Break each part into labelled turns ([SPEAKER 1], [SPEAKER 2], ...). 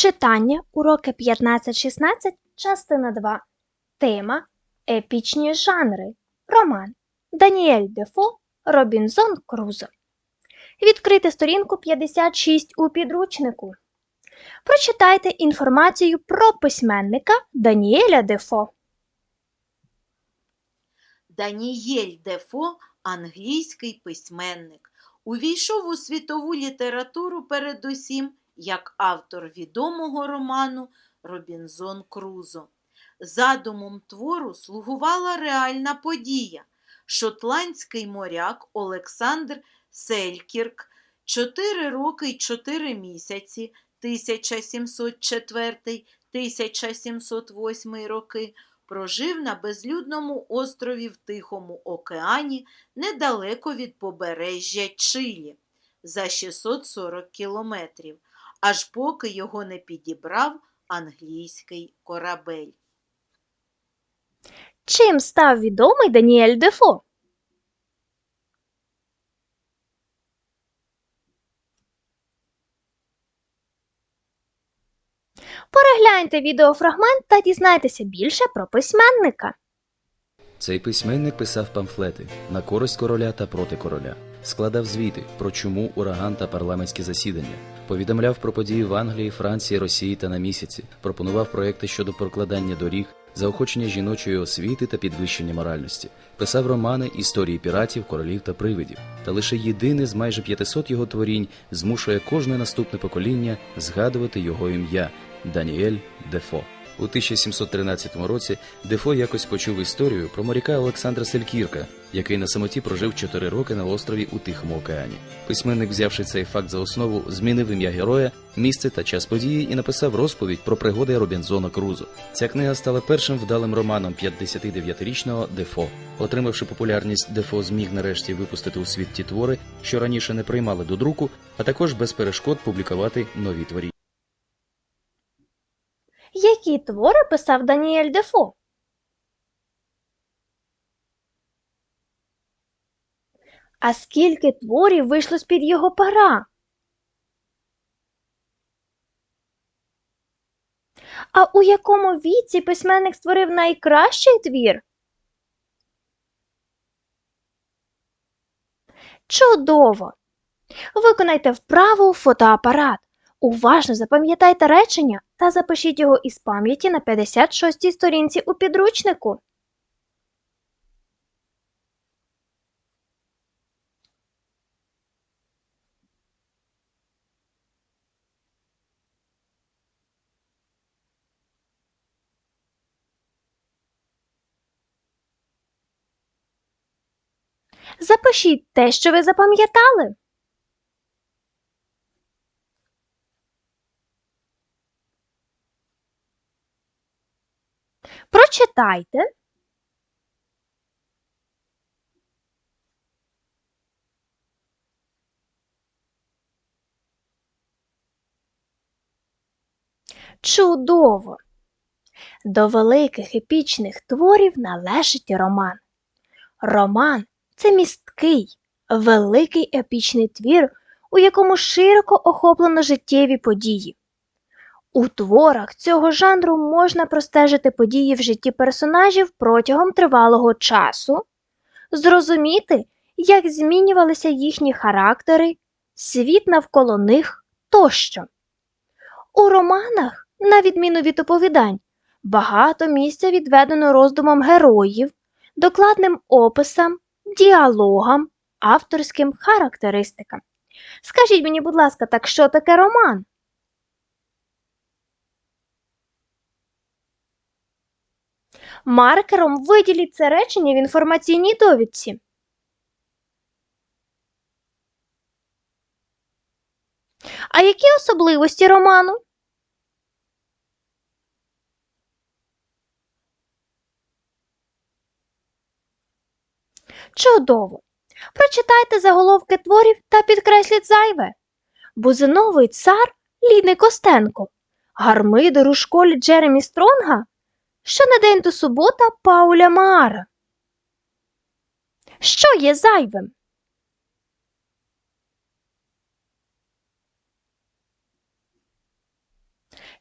[SPEAKER 1] Читання уроки 15-16, частина 2. Тема Епічні жанри. Роман. Даніель Дефо. Робінзон Крузо. Відкрити сторінку 56 у підручнику. Прочитайте інформацію про письменника Даніеля Дефо.
[SPEAKER 2] Данієль Дефо – англійський письменник. Увійшов у світову літературу передусім як автор відомого роману Робінзон Крузо. Задумом твору слугувала реальна подія. Шотландський моряк Олександр Селькірк 4 роки й 4 місяці 1704-1708 роки прожив на безлюдному острові в Тихому океані недалеко від побережжя Чилі за 640 кілометрів, аж поки його не підібрав англійський корабель.
[SPEAKER 1] Чим став відомий Даніель Дефо? Перегляньте відеофрагмент та дізнайтеся більше про письменника.
[SPEAKER 3] Цей письменник писав памфлети на користь короля та проти короля, складав звіти про чуму, ураган та парламентські засідання, повідомляв про події в Англії, Франції, Росії та на місяці, пропонував проекти щодо прокладання доріг, заохочення жіночої освіти та підвищення моральності, писав романи, історії піратів, королів та привидів. Та лише єдине з майже 500 його творінь змушує кожне наступне покоління згадувати його ім'я Даніель Дефо. У 1713 році Дефо якось почув історію про моряка Олександра Селькірка, який на самоті прожив 4 роки на острові у Тихому океані. Письменник, взявши цей факт за основу, змінив ім'я героя, місце та час події і написав розповідь про пригоди Робінзона Крузо. Ця книга стала першим вдалим романом 59-річного Дефо. Отримавши популярність, Дефо зміг нарешті випустити у світ ті твори, що раніше не приймали до друку, а також без перешкод публікувати нові творіння.
[SPEAKER 1] Які твори писав Даніель Дефо? А скільки творів вийшло з-під його пера? А у якому віці письменник створив найкращий твір? Чудово! Виконайте вправу фотоапарат. Уважно запам'ятайте речення та запишіть його із пам'яті на 56 сторінці у підручнику. Запишіть те, що ви запам'ятали. Прочитайте. Чудово! До великих епічних творів належить роман. Роман це місткий, великий епічний твір, у якому широко охоплено життєві події. У творах цього жанру можна простежити події в житті персонажів протягом тривалого часу, зрозуміти, як змінювалися їхні характери, світ навколо них тощо. У романах, на відміну від оповідань, багато місця відведено роздумам героїв, докладним описам, діалогам, авторським характеристикам. Скажіть мені, будь ласка, так що таке роман? Маркером виділіть це речення в інформаційній довідці. А які особливості роману? Чудово! Прочитайте заголовки творів та підкресліть зайве. Бузиновий цар Ліни Костенко. Гармидер у школі Джеремі Стронга Щонедень до субота Пауля Маара. Що є зайвим?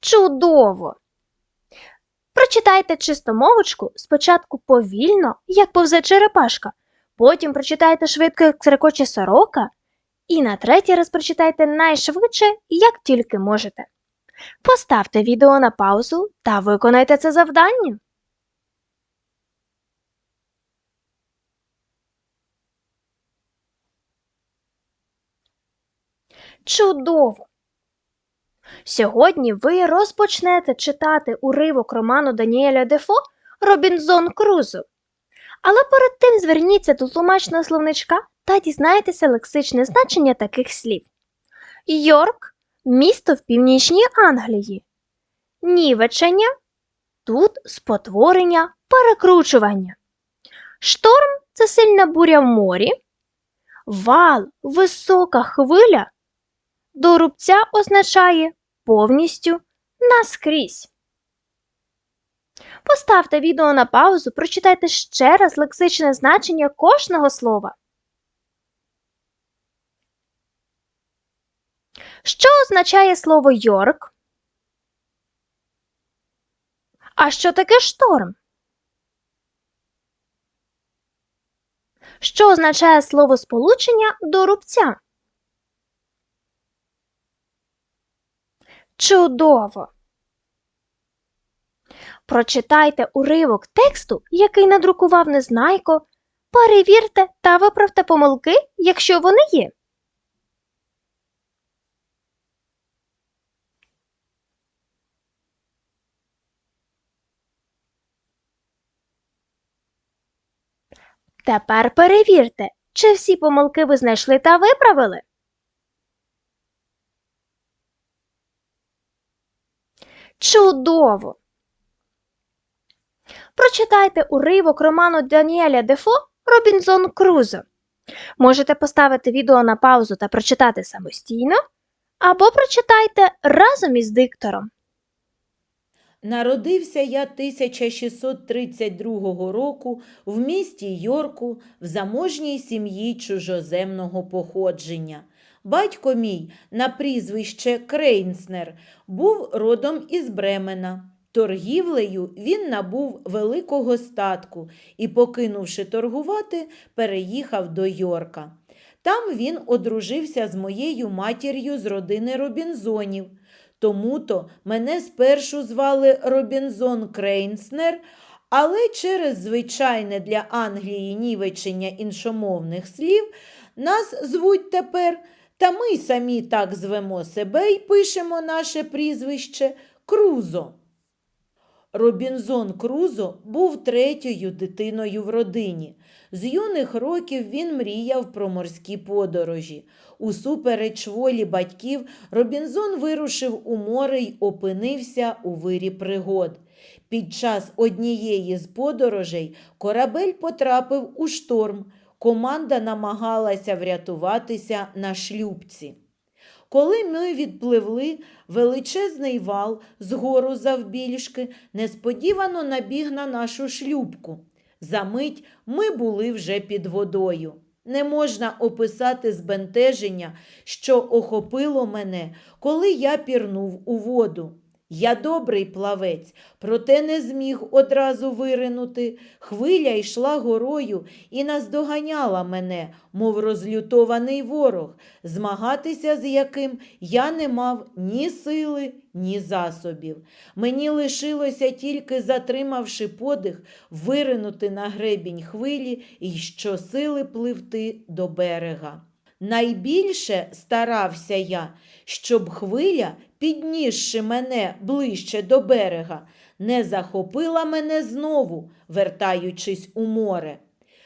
[SPEAKER 1] Чудово! Прочитайте чистомовочку спочатку повільно, як повзе черепашка, потім прочитайте швидко, як циркоче сорока, і на третій раз прочитайте найшвидше, як тільки можете. Поставте відео на паузу та виконайте це завдання. Чудово! Сьогодні ви розпочнете читати уривок роману Даніеля Дефо Робінзон Крузо. Але перед тим зверніться до тлумачного словничка та дізнайтеся лексичне значення таких слів. Йорк місто в північній Англії. Нівечення тут спотворення, перекручування. Шторм це сильна буря в морі. Вал, висока хвиля. До рубця означає повністю наскрізь. Поставте відео на паузу, прочитайте ще раз лексичне значення кожного слова. Що означає слово Йорк? А що таке шторм? Що означає слово сполучення до рубця? Чудово! Прочитайте уривок тексту, який надрукував Незнайко, перевірте та виправте помилки, якщо вони є. Тепер перевірте, чи всі помилки ви знайшли та виправили. Чудово! Прочитайте уривок роману Даніеля Дефо Робінзон Крузо. Можете поставити відео на паузу та прочитати самостійно, або прочитайте разом із диктором.
[SPEAKER 2] Народився я 1632 року в місті Йорку в заможній сім'ї чужоземного походження. Батько мій на прізвище Крейнснер був родом із Бремена. Торгівлею він набув великого статку і, покинувши торгувати, переїхав до Йорка. Там він одружився з моєю матір'ю з родини Робінзонів. Тому-то мене спершу звали Робінзон Крейнснер, але через звичайне для Англії нівечення іншомовних слів нас звуть тепер, та ми самі так звемо себе і пишемо наше прізвище Крузо. Робінзон Крузо був третьою дитиною в родині. З юних років він мріяв про морські подорожі. Усупереч волі батьків, Робінзон вирушив у море й опинився у вирі пригод. Під час однієї з подорожей корабель потрапив у шторм. Команда намагалася врятуватися на шлюбці. Коли ми відпливли, величезний вал з гору завбільшки несподівано набіг на нашу шлюбку. Замить ми були вже під водою. Не можна описати збентеження, що охопило мене, коли я пірнув у воду. Я добрий плавець, проте не зміг одразу виринути. Хвиля йшла горою і наздоганяла мене, мов розлютований ворог, змагатися з яким я не мав ні сили, ні засобів. Мені лишилося тільки, затримавши подих, виринути на гребінь хвилі і щосили пливти до берега. Найбільше старався я, щоб хвиля, піднісши мене ближче до берега, не захопила мене знову, вертаючись у море.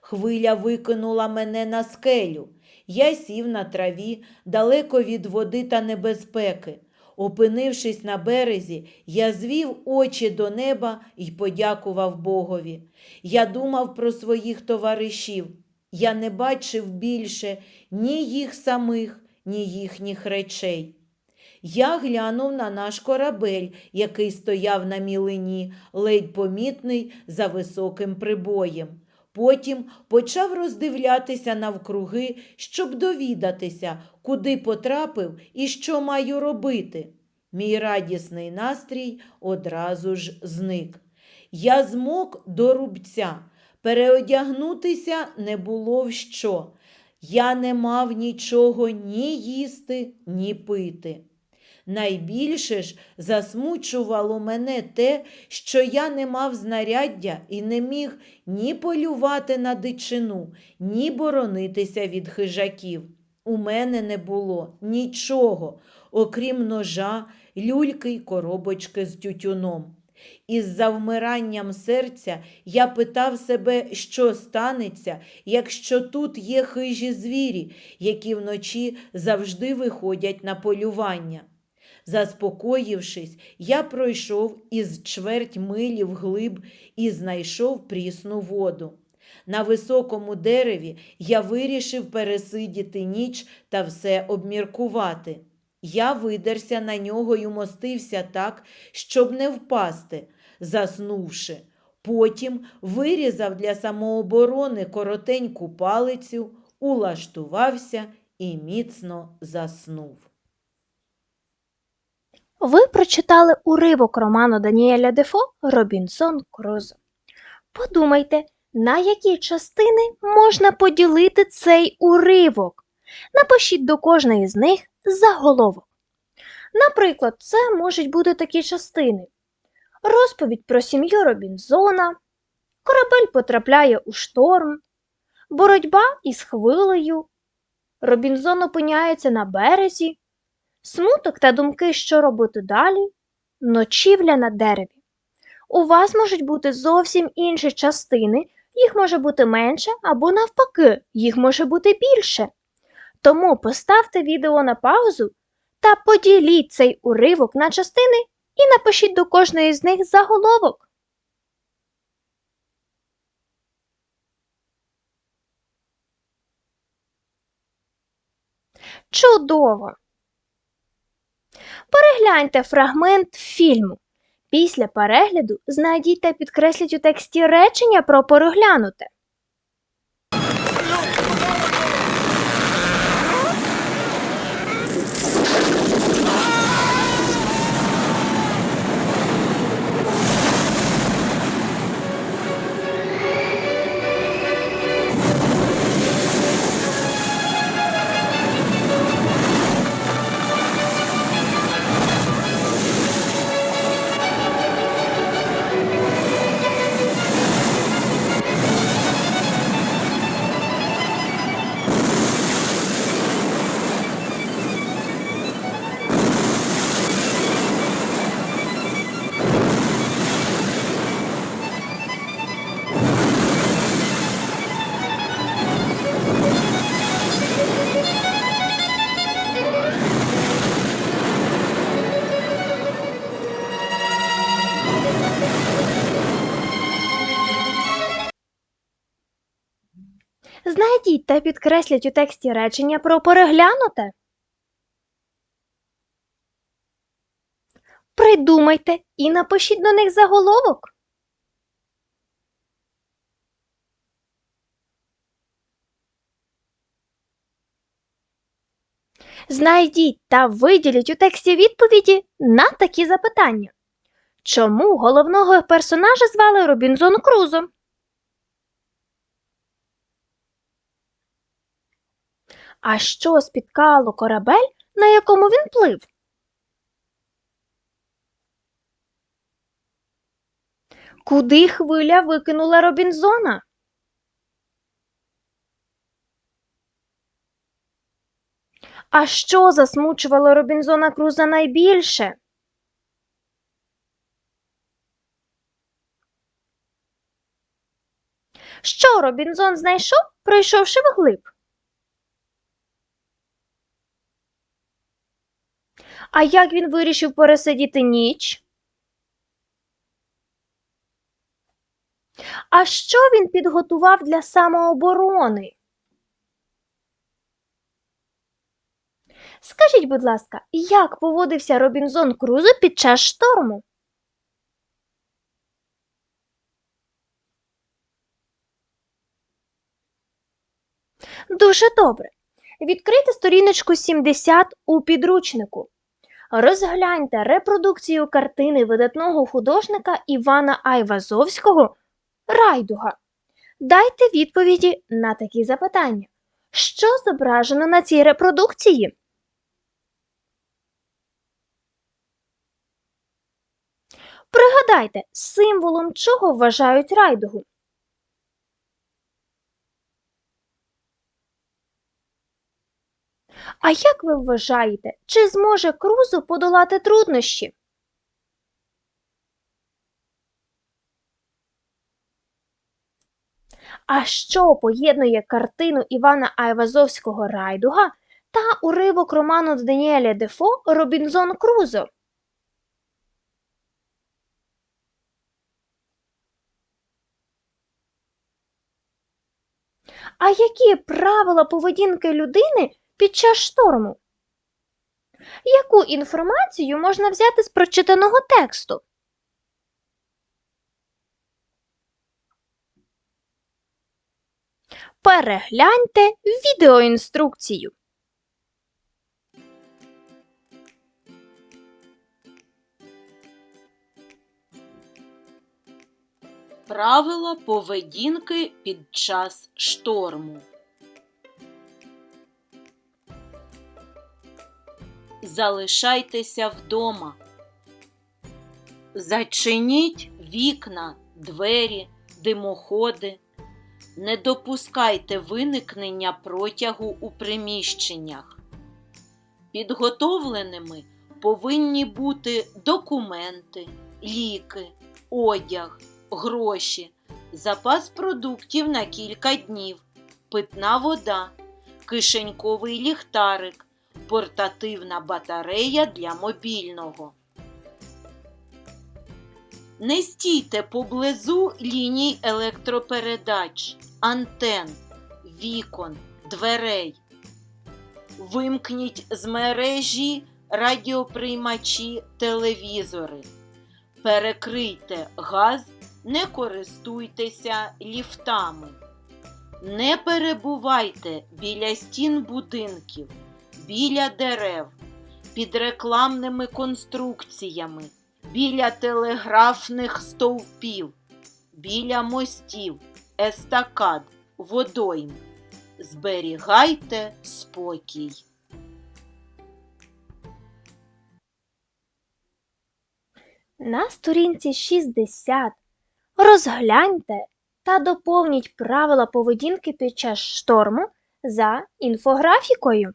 [SPEAKER 2] Хвиля викинула мене на скелю. Я сів на траві, далеко від води та небезпеки. Опинившись на березі, я звів очі до неба і подякував Богові. Я думав про своїх товаришів. Я не бачив більше ні їх самих, ні їхніх речей. Я глянув на наш корабель, який стояв на мілині, ледь помітний за високим прибоєм. Потім почав роздивлятися навкруги, щоб довідатися, куди потрапив і що маю робити. Мій радісний настрій одразу ж зник. Я змок до рубця, переодягнутися не було в що. Я не мав нічого ні їсти, ні пити. Найбільше ж засмучувало мене те, що я не мав знаряддя і не міг ні полювати на дичину, ні боронитися від хижаків. У мене не було нічого, окрім ножа, люльки й коробочки з тютюном. Із завмиранням серця я питав себе, що станеться, якщо тут є хижі звірі, які вночі завжди виходять на полювання. Заспокоївшись, я пройшов із чверть милі вглиб і знайшов прісну воду. На високому дереві я вирішив пересидіти ніч та все обміркувати. Я видерся на нього й умостився так, щоб не впасти, заснувши. Потім вирізав для самооборони коротеньку палицю, улаштувався і міцно заснув.
[SPEAKER 1] Ви прочитали уривок роману Даніеля Дефо Робінсон Крузо. Подумайте, на які частини можна поділити цей уривок. Напишіть до кожної з них заголовок. Наприклад, це можуть бути такі частини: розповідь про сім'ю Робінзона, корабель потрапляє у шторм, боротьба із хвилею, Робінзон опиняється на березі, смуток та думки, що робити далі, ночівля на дереві. У вас можуть бути зовсім інші частини, їх може бути менше або навпаки, їх може бути більше. Тому поставте відео на паузу та поділіть цей уривок на частини і напишіть до кожної з них заголовок. Чудово! Перегляньте фрагмент фільму. Після перегляду знайдіть та підкресліть у тексті речення про переглянуте. Та підкресліть у тексті речення про переглянуте. Придумайте і напишіть до них заголовок. Знайдіть та виділіть у тексті відповіді на такі запитання. Чому головного персонажа звали Робінзон Крузо? А що спіткало корабель, на якому він плив? Куди хвиля викинула Робінзона? А що засмучувало Робінзона Круза найбільше? Що Робінзон знайшов, пройшовши вглиб? А як він вирішив пересидіти ніч? А що він підготував для самооборони? Скажіть, будь ласка, як поводився Робінзон Крузо під час шторму? Дуже добре. Відкрийте сторіночку 70 у підручнику. Розгляньте репродукцію картини видатного художника Івана Айвазовського Райдуга. Дайте відповіді на такі запитання. Що зображено на цій репродукції? Пригадайте, символом чого вважають райдугу? А як ви вважаєте, чи зможе Крузо подолати труднощі? А що поєднує картину Івана Айвазовського Райдуга та уривок роману Даніеля Дефо Робінзон Крузо? А які правила поведінки людини під час шторму? Яку інформацію можна взяти з прочитаного тексту? Перегляньте відеоінструкцію.
[SPEAKER 2] Правила поведінки під час шторму. Залишайтеся вдома. Зачиніть вікна, двері, димоходи. Не допускайте виникнення протягу у приміщеннях. Підготовленими повинні бути документи, ліки, одяг, гроші, запас продуктів на кілька днів, питна вода, кишеньковий ліхтарик, портативна батарея для мобільного. Не стійте поблизу ліній електропередач, антен, вікон, дверей. Вимкніть з мережі радіоприймачі телевізори. Перекрийте газ, не користуйтеся ліфтами. Не перебувайте біля стін будинків, біля дерев, під рекламними конструкціями, біля телеграфних стовпів, біля мостів, естакад, водойм. Зберігайте спокій.
[SPEAKER 1] На сторінці 60 розгляньте та доповніть правила поведінки під час шторму за інфографікою.